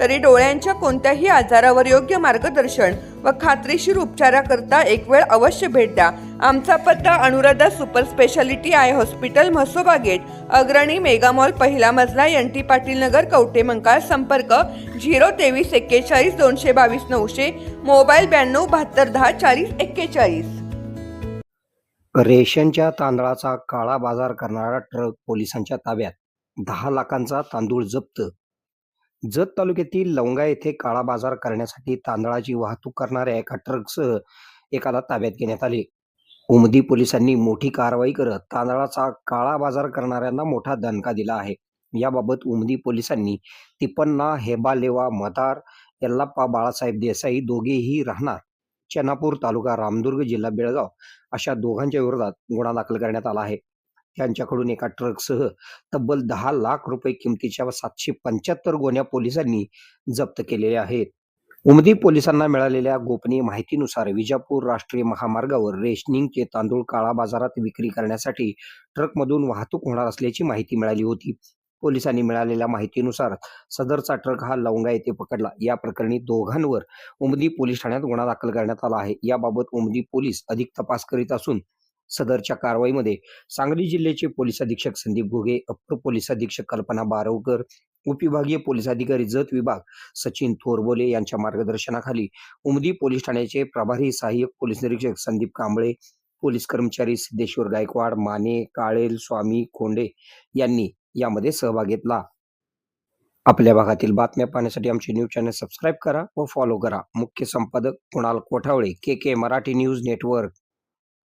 तरी डोळ्यांच्या कोणत्याही आजारावर योग्य मार्गदर्शन व खात्रीशीर उपचाराकरता एक वेळ अवश्य भेट द्या. आमचा पत्ता Anuradha super speciality eye hospital Mhasoba gate Agrani megamall पहिला मजला एन टी पाटील नगर कवटे मंकाळ संपर्क झिरो तेवीस एक्केचाळीस दोनशे बावीस नऊशे मोबाईल ब्याण्णव बहात्तर दहा चाळीस एक्केचाळीस. रेशनच्या तांदळाचा काळा बाजार करणारा ट्रक पोलिसांच्या ताब्यात. दहा लाखांचा तांदूळ जप्त जत तालुक्यातील लवंगा येथे काळा बाजार करण्यासाठी तांदळाची वाहतूक करणाऱ्या एका ट्रकसह एकाला ताब्यात घेण्यात आले. उमदी पोलिसांनी मोठी कारवाई करत तांदळाचा काळा बाजार करणाऱ्यांना मोठा दणका दिला आहे. याबाबत उमदी पोलिसांनी तिपन्ना हेबालेवा मदार यल्लाप्पा बाळासाहेब देसाई दोघेही राहणार. चेनापूर तालुका रामदुर्ग जिल्हा बेळगाव अशा दोघांच्या विरोधात गुन्हा दाखल करण्यात आला आहे. यांच्याकडून एका ट्रकसह तब्बल दहा लाख रुपये किमतीच्या सातशे पंच्याहत्तर गोण्या पोलिसांनी जप्त केलेल्या आहेत. उमदी पोलिसांना मिळालेल्या गोपनीय माहितीनुसार विजापूर राष्ट्रीय महामार्गावर रेशनिंगचे तांदूळ काळा बाजारात विक्री करण्यासाठी ट्रकमधून वाहतूक होणार असल्याची माहिती मिळाली होती. पोलिसांनी मिळालेल्या माहितीनुसार सदरचा ट्रक हा लवंगा येथे पकडला. या प्रकरणी दोघांवर उमदी पोलीस ठाण्यात गुन्हा दाखल करण्यात आला आहे. याबाबत उमदी पोलीस अधिक तपास करीत असून सदरच्या कारवाईमध्ये. सांगली जिल्ह्याचे पोलीस अधीक्षक संदीप घोगे अप्पर पोलीस अधीक्षक कल्पना बारवकर उपविभागीय पोलीस अधिकारी जत विभाग सचिन थोरबोले यांच्या मार्गदर्शनाखाली उमदी पोलीस ठाण्याचे प्रभारी सहाय्यक पोलीस निरीक्षक संदीप कांबळे पोलीस कर्मचारी सिद्धेश्वर गायकवाड माने काळेल स्वामी खोंडे यांनी यामध्ये सहभाग घेतला. आपल्या भागातील बातम्या पाहण्यासाठी आमचे न्यूज चॅनल सबस्क्राईब करा व फॉलो करा. मुख्य संपादक Kunal Kothavale K K Marathi news network.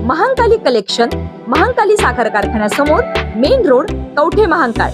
Mahankali collection Mahankali साखर कारखान्यासमोर मेन रोड कवठे महांकाळ.